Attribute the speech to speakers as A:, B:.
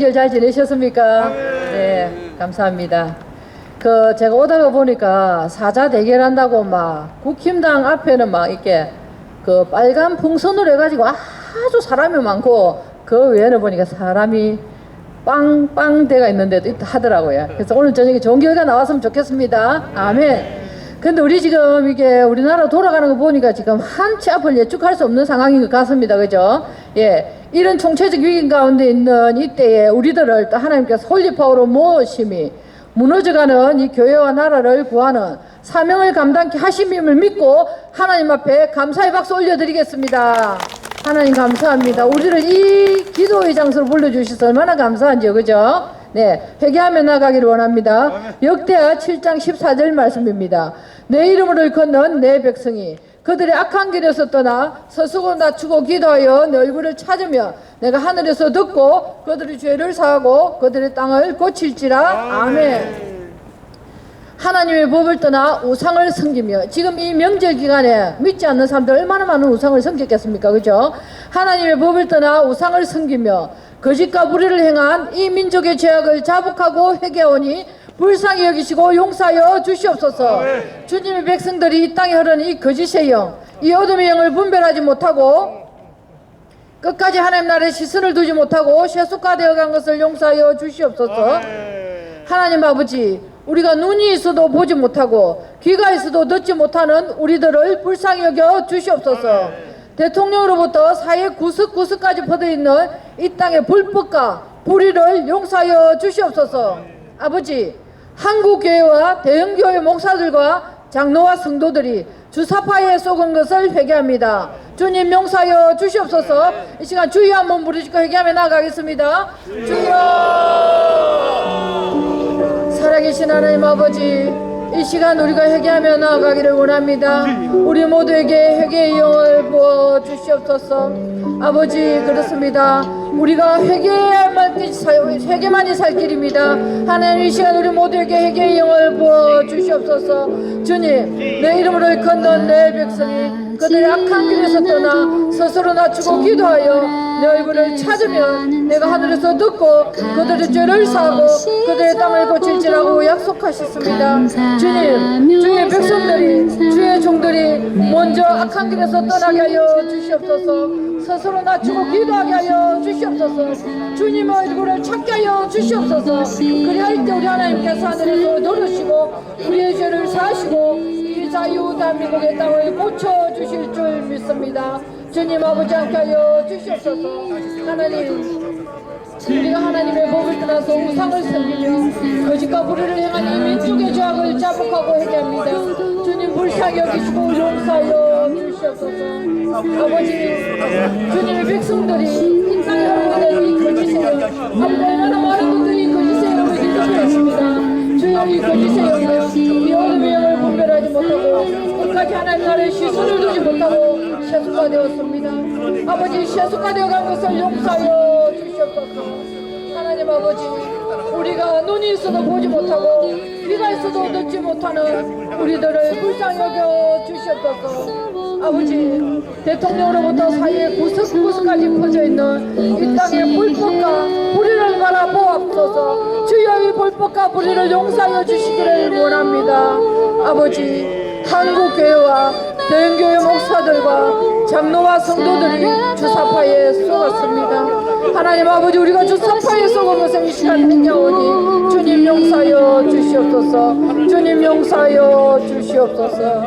A: 명절 잘 지내셨습니까? 네, 감사합니다. 그 제가 오다가 보니까 사자 대결한다고 막 국힘당 앞에는 막 이렇게 그 빨간 풍선으로 해가지고 아주 사람이 많고 그 외에는 보니까 사람이 빵빵대가 있는데도 하더라고요. 그래서 오늘 저녁에 좋은 결과 나왔으면 좋겠습니다. 아멘. 근데 우리 지금 이게 우리나라 돌아가는 거 보니까 지금 한치 앞을 예측할 수 없는 상황인 것 같습니다. 그죠? 예. 이런 총체적 위기 가운데 있는 이때에 우리들을 또 하나님께서 홀리파워로 모심이 무너져가는 이 교회와 나라를 구하는 사명을 감당케 하심임을 믿고 하나님 앞에 감사의 박수 올려드리겠습니다. 하나님 감사합니다. 우리를 이 기도의 장소로 불러주셔서 얼마나 감사한지요. 그죠? 네. 회개하며 나가기를 원합니다. 역대하 7장 14절 말씀입니다. 내 이름을 걷는 내 백성이 그들의 악한 길에서 떠나 서수고 낮추고 기도하여 내 얼굴을 찾으며 내가 하늘에서 듣고 그들의 죄를 사하고 그들의 땅을 고칠지라 아멘. 하나님의 법을 떠나 우상을 섬기며 지금 이 명절 기간에 믿지 않는 사람들 얼마나 많은 우상을 섬겼겠습니까? 그죠? 하나님의 법을 떠나 우상을 섬기며 거짓과 불의를 행한 이 민족의 죄악을 자복하고 회개하오니 불쌍히 여기시고 용서하여 주시옵소서. 주님의 백성들이 이 땅에 흐르는 이 거짓의 영, 이 어둠의 영을 분별하지 못하고 끝까지 하나님 나라에 시선을 두지 못하고 세속화 되어간 것을 용서하여 주시옵소서. 하나님 아버지, 우리가 눈이 있어도 보지 못하고 귀가 있어도 듣지 못하는 우리들을 불쌍히 여겨 주시옵소서. 대통령으로부터 사회 구석구석까지 퍼져 있는 이 땅의 불법과 불의를 용서하여 주시옵소서. 아버지, 한국 교회와 대형 교회 목사들과 장로와 성도들이 주사파에 속은 것을 회개합니다. 주님 용서하여 주시옵소서. 이 시간 주여 한번 부르시고 회개하며 나가겠습니다. 주여 살아계신 하나님 아버지 이 시간 우리가 회개하며 나아가기를 원합니다. 우리 모두에게 회개의 영을 부어 주시옵소서. 아버지 그렇습니다. 우리가 회개 만 회개만이 살 길입니다. 하나님 이 시간 우리 모두에게 회개의 영을 부어 주시옵소서. 주님 내 이름으로 걷는 내 백성이 그들의 악한 길에서 떠나 스스로 낮추고 기도하여 내 얼굴을 찾으면 내가 하늘에서 듣고 그들의 죄를 사하고 그들의 땅을 고칠지라고 약속하셨습니다. 주님, 주의 백성들이 주의 종들이 먼저 악한 길에서 떠나게 하여 주시옵소서. 스스로 낮추고 기도하게 하여 주시옵소서. 주님의 얼굴을 찾게 하여 주시옵소서. 그리할 때 우리 하나님께서 하늘에서 노르시고 우리의 죄를 사하시고 이 자유 대한민국의 땅을 고쳐 주실 줄 믿습니다. 주님 아버지 함께 하여 주시옵소서. 하나님 우리가 하나님의 법을 떠나서 우상을 섬기며 거짓과 불의를 행한 이 민족의 죄악을 자복하고 회개합니다. 주님 불쌍히 여기시고 용서하여 아버지 주님의 백성들이 이 땅에 흐르는 이 아버지 얼마나 많은 분들이 영을 기도하고 있습니다. 주여 이 영을 이 어둠의 영을 분별하지 못하고 끝까지 하나님 나라의 시선을 두지 못하고 세수가 되었습니다. 아버지 세수가 되어간 것을 용서하여 주시옵소서. 하나님 아버지 우리가 눈이 있어도 보지 못하고 귀가 있어도 듣지 못하는 우리들을 불쌍히 여겨 주시옵소서. 아버지 대통령으로부터 사회의 구석구석까지 퍼져 있는 이 땅의 불법과 불의를 바라 보옵소서. 주여 이 불법과 불의를 용서하여 주시기를 원합니다. 아버지 한국 교회와 대형교회 목사들과 장로와 성도들이 주사파에 쏘았습니다. 하나님 아버지 우리가 주사파에 쏘은 것을 이 시간 행하오니 주님 용서하여 주시옵소서. 주님 용서하여 주시옵소서.